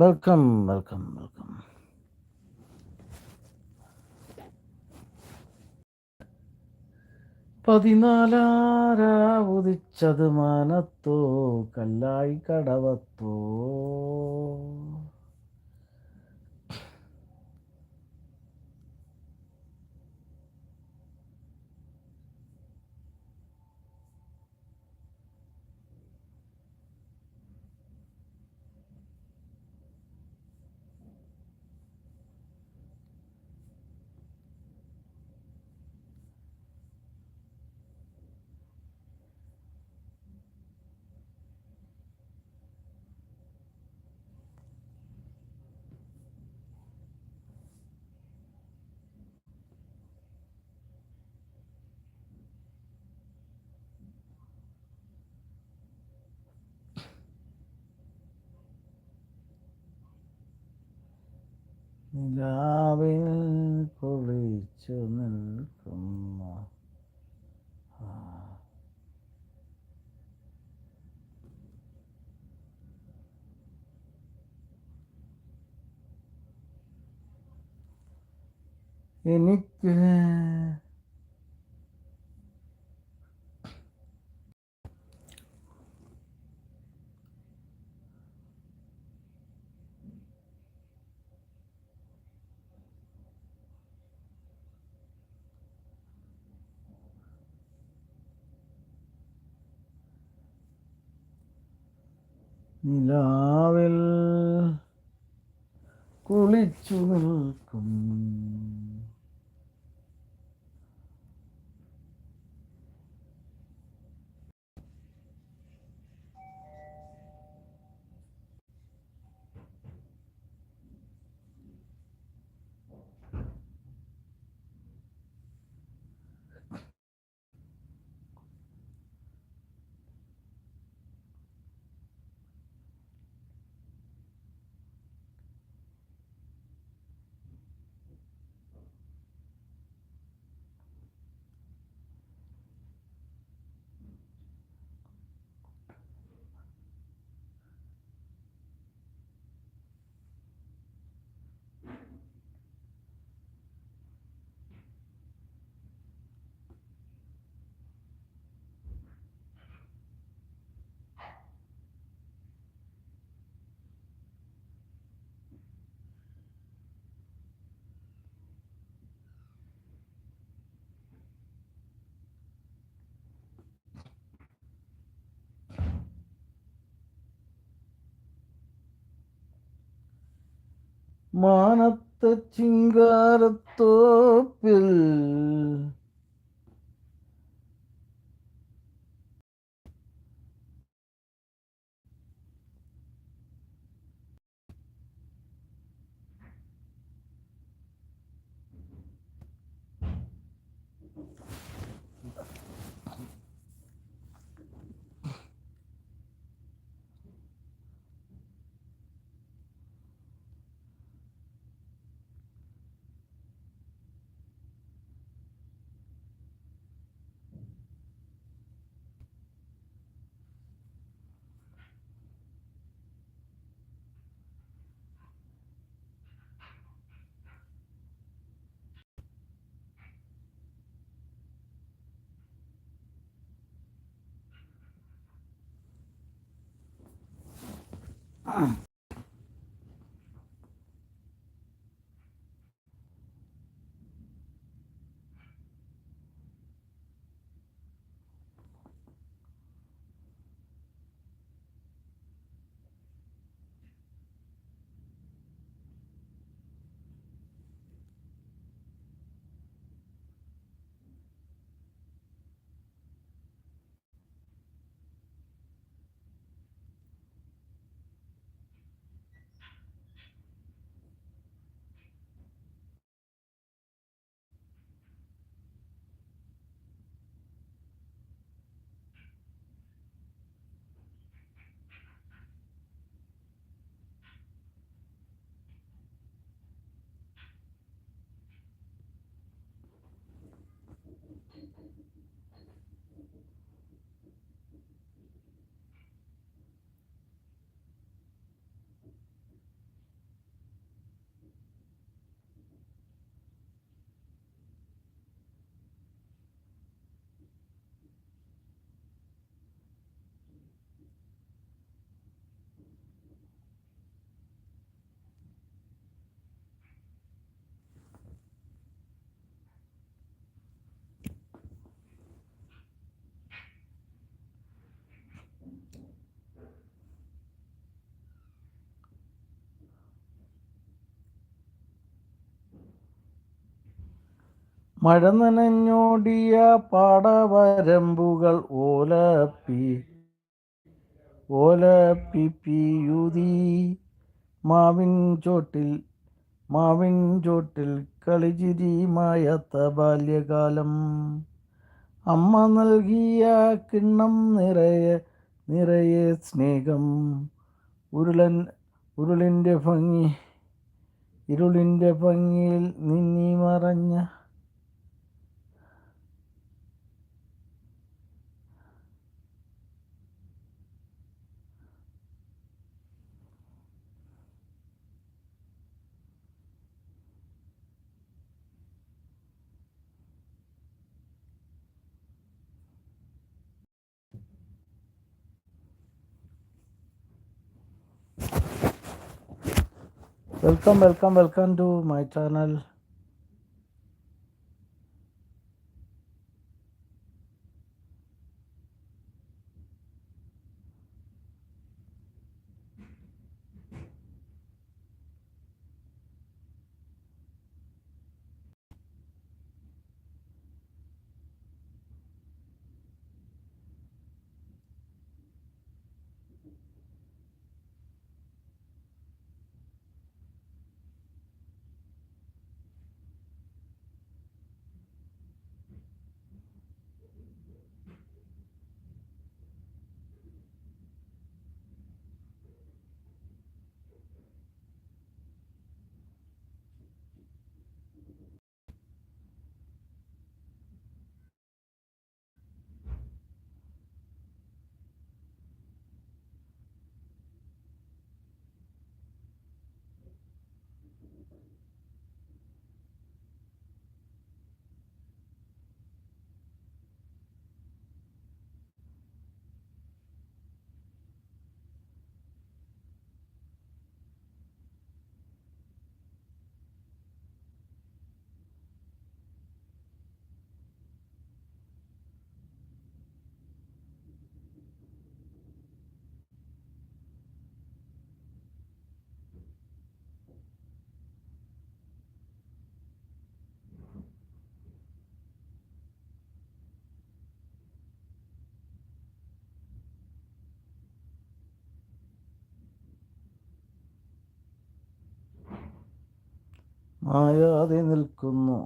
Welcome welcome welcome പതിനാലാര ഉദിച്ചത് മാനത്തോ കല്ലായി കടവത്തോ. നിലാവിൽ കുളിച്ചു നിൽക്കുന്ന എനിക്ക് നിലാവിൽ കുളിച്ചു നിൽക്കും. മാനത്ത ചിങ്കാരത്തോപ്പിൽ Ah. മഴ നനഞ്ഞോടിയ പാടവരമ്പുകൾ ഓലപ്പി ഓലപ്പി പിയുതി. മാവിൻ ചോട്ടിൽ മാവിൻ ചോട്ടിൽ കളിചിരിമായത്ത ബാല്യകാലം. അമ്മ നൽകിയ കിണ്ണം നിറയെ നിറയെ സ്നേഹം. ഉരുളൻ ഉരുളിന്റെ ഭംഗി ഇരുളിന്റെ ഭംഗിയിൽ നിന്നി മറഞ്ഞ welcome welcome welcome to my channel മായാതെ നിൽക്കുന്നു.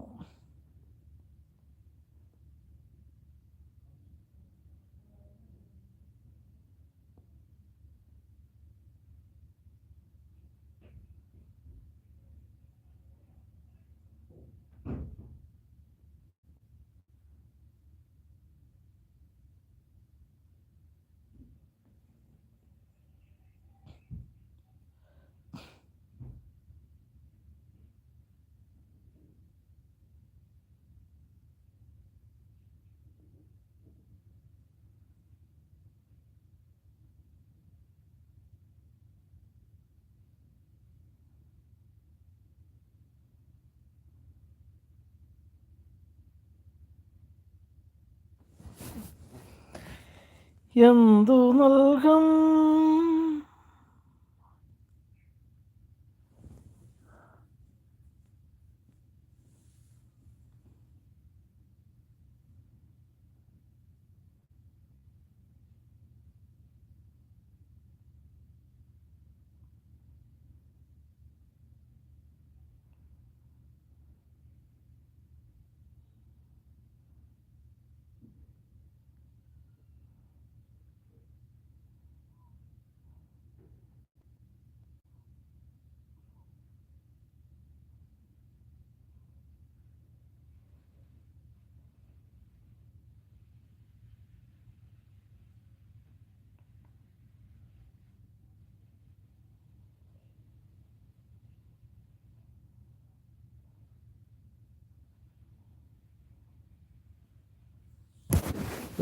എന്തു നൽകും?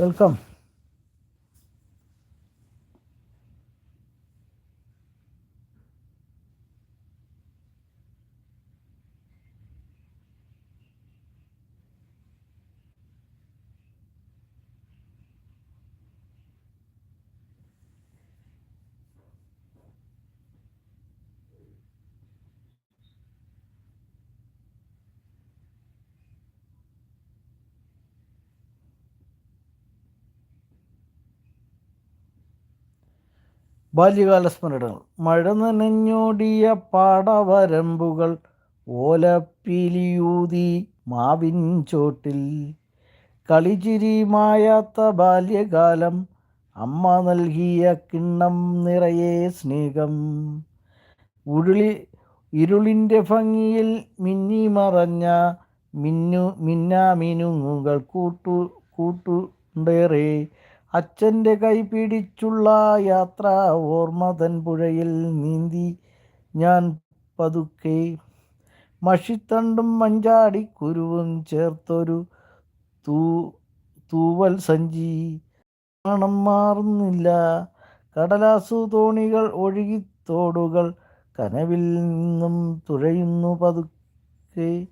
വെൽക്കം ബാല്യകാല സ്മരണകൾ. മഴ നനഞ്ഞോടിയ പാടവരമ്പുകൾ ഓലപ്പിലിയൂതി മാവിൻ ചോട്ടിൽ. കളിചിരിമായാത്ത ബാല്യകാലം അമ്മ നൽകിയ കിണ്ണം നിറയെ സ്നേഹം. ഉരുളി ഇരുളിന്റെ ഭംഗിയിൽ മിന്നി മറഞ്ഞ മിന്നു മിന്നാമിനുങ്ങുകൾ കൂട്ടു കൂട്ടുണ്ടേറെ അച്ഛന്റെ കൈ പിടിച്ചുള്ള യാത്ര ഓർമ്മതൻ പുഴയിൽ നീന്തി ഞാൻ പതുക്കെ മഷിത്തണ്ടും മഞ്ചാടി കുരുവും ചേർത്തൊരു തൂ തൂവൽ സഞ്ചി. മണം മാറുന്നില്ല. കടലാസു തോണികൾ ഒഴുകിത്തോടുകൾ കനവിൽ നിന്നും തുഴയുന്നു പതുക്കെ.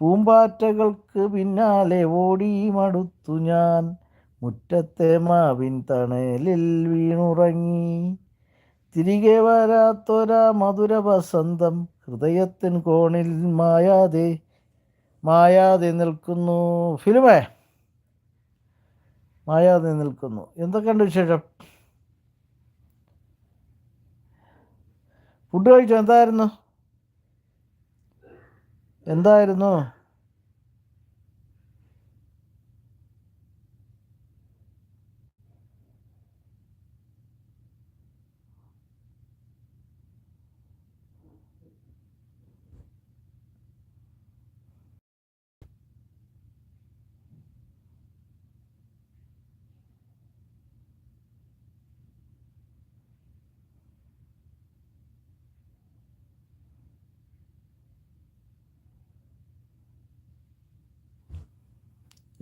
പൂമ്പാറ്റകൾക്ക് പിന്നാലെ ഓടി മടുത്തു ഞാൻ. മുറ്റത്തെ മാവിൻ തണലിൽ വീണുറങ്ങി. തിരികെ വരാത്തൊരാ മധുര വസന്തം ഹൃദയത്തിൻ കോണിൽ മായാതെ മായാതെ നിൽക്കുന്നു. ഫിലിമേ മായാതെ നിൽക്കുന്നു. എന്തൊക്കെയുണ്ട് വിശേഷം? ഫുഡ് കഴിച്ചോ? എന്തായിരുന്നു? എന്തായിരുന്നു?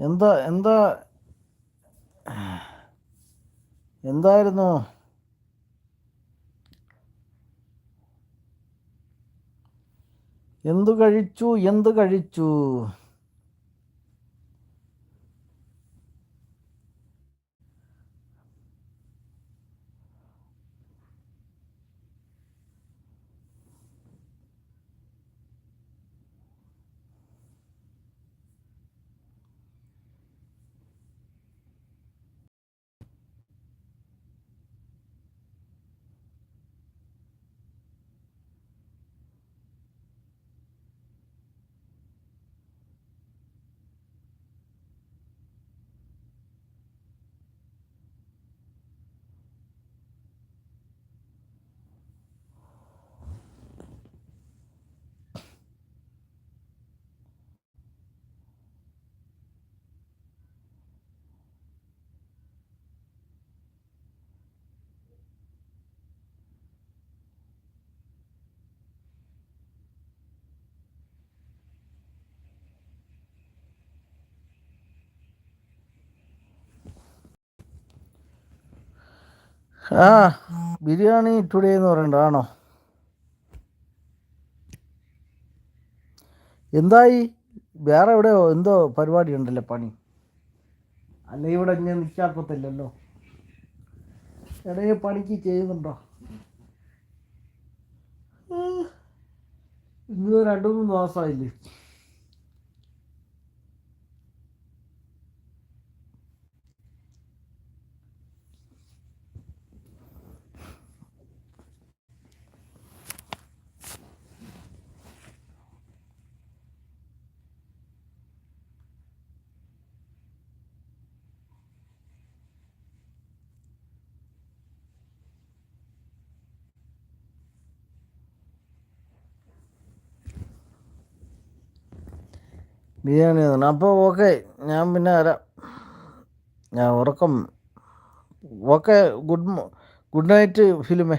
എന്താ എന്താ? എന്തായിരുന്നു? എന്തു കഴിച്ചു? എന്തു കഴിച്ചു? ആ ബിരിയാണി ടുഡേ എന്ന് പറയണ്ട ആണോ? എന്തായി? വേറെ എവിടെയോ എന്തോ പരിപാടി ഉണ്ടല്ലോ പണി? അല്ല ഇവിടെ ഞാൻ നിൽക്കാക്കത്തില്ലല്ലോ ഇടയെ പണിക്ക് ചെയ്യുന്നുണ്ടോ. ഇന്ന് രണ്ടു മൂന്ന് മാസമായില്ലേ ബിരിയാണി തന്നെ. അപ്പോൾ ഓക്കെ ഞാൻ പിന്നെ വരാം. ഞാൻ ഉറക്കം. Okay good good night ഫിലിമേ.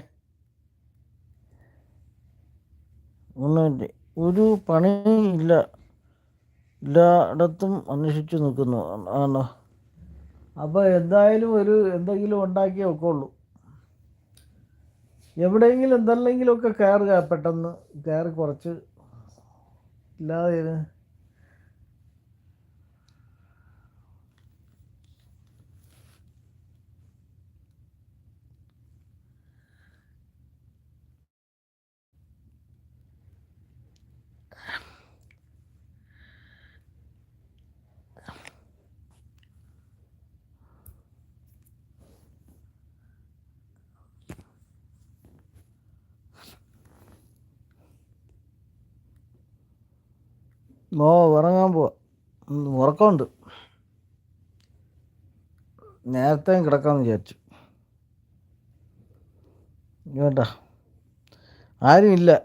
Good night. ഒരു പണി ഇല്ല. എല്ലായിടത്തും അന്വേഷിച്ചു നിൽക്കുന്നു. ആണോ? അപ്പോൾ എന്തായാലും ഒരു എന്തെങ്കിലും ഉണ്ടാക്കിയേ ഒക്കെയുള്ളൂ എവിടെയെങ്കിലും എന്തല്ലെങ്കിലുമൊക്കെ കയറുക പെട്ടെന്ന് കയറി കുറച്ച്. ഇല്ലാതെ ഓ ഉറങ്ങാൻ പോവാ. ഉറക്കമുണ്ട്. നേരത്തെ കിടക്കാമെന്ന് വിചാരിച്ചു. കേട്ടാ ആരുമില്ല.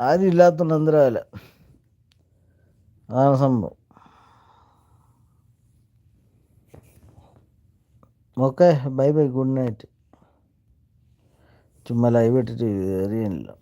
ആരും ഇല്ലാത്തതുകൊണ്ട് എന്തരാവില്ല അതാണ് സംഭവം. Okay bye bye good night. ചുമ്മാ ലൈവ് ഇട്ടിട്ട് എറിയാനില്ല